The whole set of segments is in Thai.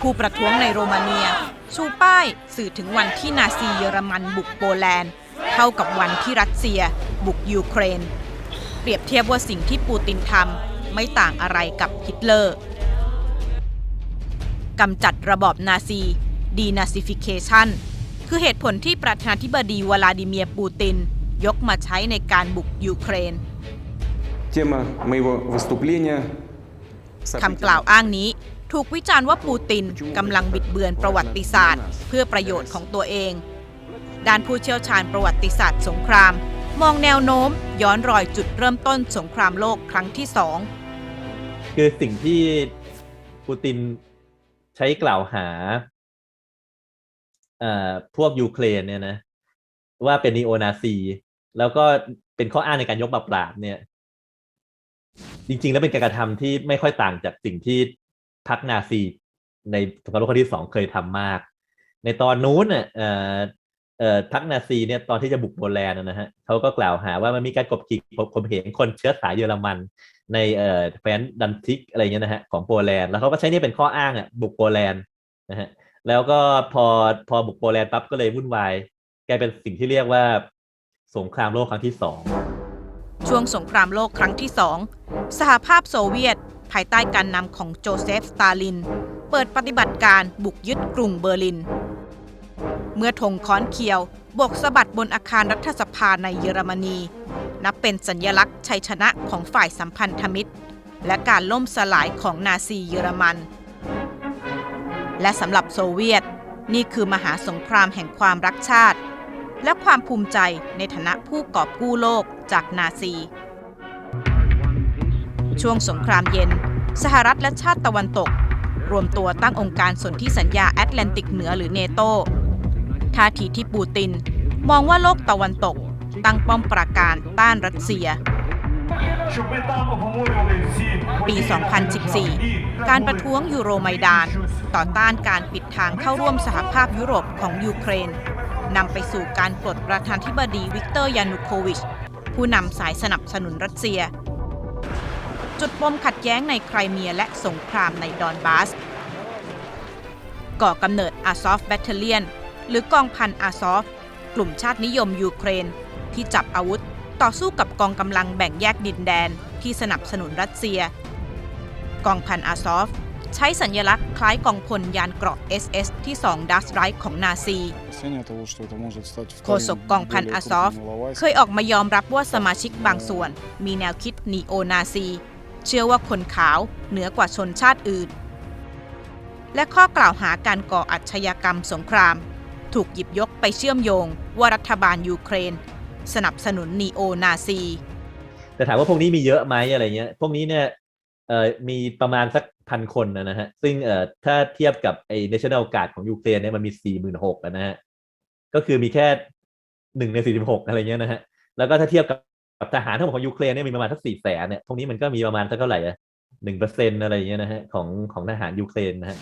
ผู้ประท้วงในโรมาเนีย ชูป้ายสื่อถึงวันที่นาซีเยอรมันบุกโปแลนด์ เท่ากับวันที่รัสเซีย บุกยูเครน เปรียบเทียบว่าสิ่งที่ปูตินทำไม่ต่างอะไรกับฮิตเลอร์ กำจัดระบอบนาซีดีนาซิฟิเคชันคือเหตุผลที่ประธานาธิบดีวลาดิเมียร์ปูติน ยกมาใช้ในการบุกยูเครน Тема моего выступления คำกล่าวอ้างนี้ ถูกวิจารณ์ว่าปูตินกำลังบิดเบือนประวัติศาสตร์ เพื่อประโยชน์ของตัวเอง ด้านผู้เชี่ยวชาญประวัติศาสตร์สงคราม มองแนวโน้มย้อนรอยจุดเริ่มต้นสงครามโลกครั้งที่สองคือสิ่งที่ปูตินใช้กล่าวหาพวกยูเครนเนี่ยนะว่าเป็นนีโอนาซี แล้วก็เป็นข้ออ้างในการยกมาปราบเนี่ย จริง ๆ แล้วเป็นการกระทำที่ไม่ค่อยต่างจากสิ่งที่ พรรคนาซี ในสงครามโลกครั้งที่สองเคยทำมาก ในตอนนู้นเนี่ยเอ่อเอ่อพรรคนาซีเนี่ยตอนที่จะบุกโปแลนด์นะฮะเขาก็กล่าวหาว่ามันมีการกบขี่ข่มเหงคนเชื้อสายเยอรมัน ในเอ่อแฟนดันทิกอะไรเงี้ยนะฮะของโปแลนด์แล้วเขาก็ใช้นี่เป็นข้ออ้างอะบุกโปแลนด์นะฮะแล้วก็พอพอบุกโปแลนด์ปั๊บก็เลยวุ่นวายกลายเป็นสิ่งที่เรียกว่าสงครามโลกครั้งที่สองช่วงสงครามโลกครั้งที่สองสหภาพโซเวียต ภายใต้การนำของโจเซฟ สตาลิน เปิดปฏิบัติการบุกยึดกรุงเบอร์ลิน เมื่อธงค้อนเคียวบกสะบัดบนอาคารรัฐสภาในเยอรมนี นับเป็นสัญญลักษณ์ชัยชนะของฝ่ายสัมพันธมิตร และการล่มสลายของนาซีเยอรมัน และสำหรับโซเวียต นี่คือมหาสงครามแห่งความรักชาติ และความภูมิใจในฐานะผู้กอบกู้โลกจากนาซี ช่วงสงครามเย็น สหรัฐและชาติตะวันตก รวมตัวตั้งองค์การสนธิสัญญาแอตแลนติกเหนือหรือเนโตท่าทีที่ปูติน มองว่าโลกตะวันตก ตั้งป้อมปราการต้านรัสเซีย ปี 2014 การประท้วงยูโรไมดาน ต่อต้านการปิดทางเข้าร่วมสหภาพยุโรปของยูเครนนำไปสู่การปลดประธานธิบดีวิกเตอร์ยานุโควิช ผู้นำสายสนับสนุนรัสเซีย จุดปมขัดแย้งในไครเมียและสงครามในดอนบาส ก่อกำเนิดอาซอฟแบทเทเลียน หรือกองพันอาซอฟ กลุ่มชาตินิยมยูเครน ที่จับอาวุธต่อสู้กับกองกำลังแบ่งแยกดินแดนที่สนับสนุนรัสเซีย กองพันอาซอฟ ใช้สัญญลักษณ์คล้ายกองพลยานเกราะ SS ที่สองดัสไรท์ของนาซีโฆษกกองพันอาซอฟ เคยออกมายอมรับว่าสมาชิกบางส่วน มีแนวคิดนีโอนาซี เชื่อว่าคนขาวเหนือกว่าชนชาติอื่น และข้อกล่าวหาการก่ออาชญากรรมสงคราม ถูกหยิบยกไปเชื่อมโยงว่ารัฐบาลยูเครน สนับสนุนนีโอนาซี แต่ถามว่าพวกนี้มีเยอะไหมอะไรเงี้ย พวกนี้เนี่ยมีประมาณสักพันคนนะฮะ ซึ่งถ้าเทียบกับไอ้ national guard ของยูเครนเนี่ยมันมีสี่หมื่นหกนะฮะ ก็คือมีแค่หนึ่งในสี่สิบหกอะไรเงี้ยนะฮะ แล้วก็ถ้าเทียบกับ ทหารทั้งหมดของยูเครนเนี่ยมีประมาณสักสี่แสนเนี่ยพวกนี้มันก็มีประมาณสักเท่าไหร่อะหนึ่งเปอร์เซ็นอะไรอย่างเงี้ยนะฮะของของทหารยูเครนนะฮะ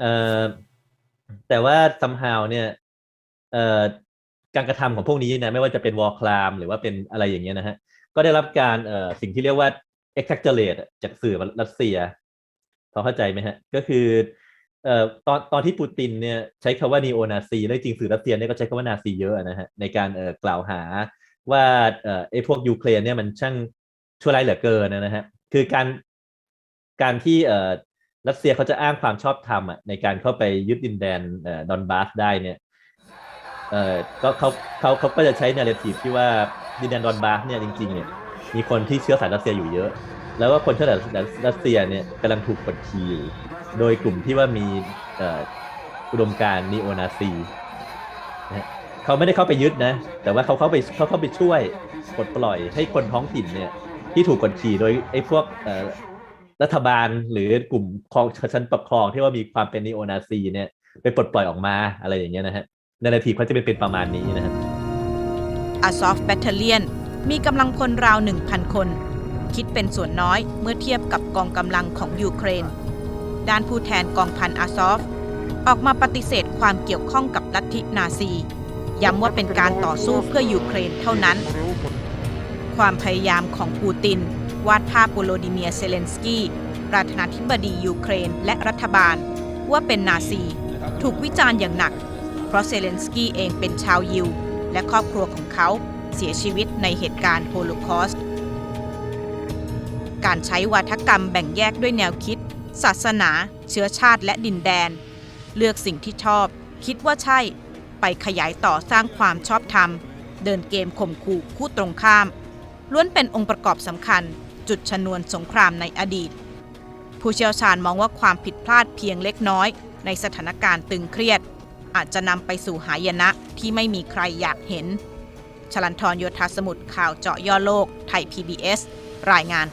เอ่อแต่ว่า somehow เนี่ยเอ่อการกระทำของพวกนี้นะไม่ว่าจะเป็นวอร์คลามหรือว่าเป็นอะไรอย่างเงี้ยนะฮะก็ได้รับการเอ่อสิ่งที่เรียกว่า exaggerate อะจากสื่อรัสเซียพอเข้าใจไหมฮะ ก็คือเอ่อตอนตอนที่ปูตินเนี่ยใช้คำว่านีโอนาซีแล้วจริงสื่อรัสเซียเนี่ยก็ใช้คำว่านาซีเยอะนะฮะในการเอ่อกล่าวหา ว่าเออไอ้พวกยูเครนเนี่ยมันช่างชั่วร้ายเหลือเกินนะฮะคือการการที่เออรัสเซียเขาจะอ้างความชอบธรรมอะในการเข้าไปยึดดินแดนดอนบาสได้เนี่ยเออก็เขาเขาเขาก็จะใช้นาร์ทีฟที่ว่าดินแดนดอนบาสเนี่ยจริงๆเนี่ยมีคนที่เชื้อสายรัสเซียอยู่เยอะ แล้วก็คนเชื้อสายรัสเซียเนี่ยกำลังถูกกดขี่อยู่โดยกลุ่มที่ว่ามีอุดมการณ์นีโอนาซีนะ เขาไม่ได้เข้าไปยึดนะ แต่ว่าเขาเข้าไปเขาเข้าไปช่วยปลดปล่อยให้คนท้องถิ่นเนี่ย ที่ถูกกดขี่โดยไอ้พวกรัฐบาลหรือกลุ่มครองชั้นปกครองที่ว่ามีความเป็นนีโอนาซีเนี่ยไปปลดปล่อยออกมาอะไรอย่างเงี้ยนะฮะในาราทีเขาจะเป็นเป็นประมาณนี้นะครับอาซอฟแบตเทเลียนมีกำลังพลราว 1,000 คน คิดเป็นส่วนน้อยเมื่อเทียบกับกองกำลังของยูเครน ด้านผู้แทนกองพันอาซอฟ ออกมาปฏิเสธความเกี่ยวข้องกับลัทธินาซี ย้ำว่าเป็นการต่อสู้เพื่อยูเครนเท่านั้น ความพยายามของปูติน วาดภาพโวโลดิเมียเซเลนสกี้ประธานาธิบดียูเครนและรัฐบาล ว่าเป็นนาซี ถูกวิจารณ์อย่างหนัก เพราะเซเลนสกี้เองเป็นชาวยิว และครอบครัวของเขาเสียชีวิตในเหตุการณ์โฮโลคอสต์ การใช้วาทกรรมแบ่งแยกด้วยแนวคิด ศาสนา เชื้อชาติและดินแดน เลือกสิ่งที่ชอบ คิดว่าใช่ ไปขยายต่อสร้างความชอบธรรม เดินเกมข่มขู่คู่ตรงข้าม ล้วนเป็นองค์ประกอบสำคัญ จุดชนวนสงครามในอดีต ผู้เชี่ยวชาญมองว่าความผิดพลาดเพียงเล็กน้อย ในสถานการณ์ตึงเครียด อาจจะนำไปสู่หายนะที่ไม่มีใครอยากเห็น ชลันทรโยธาสมุทรข่าวเจาะย่อโลก ไทย PBS รายงาน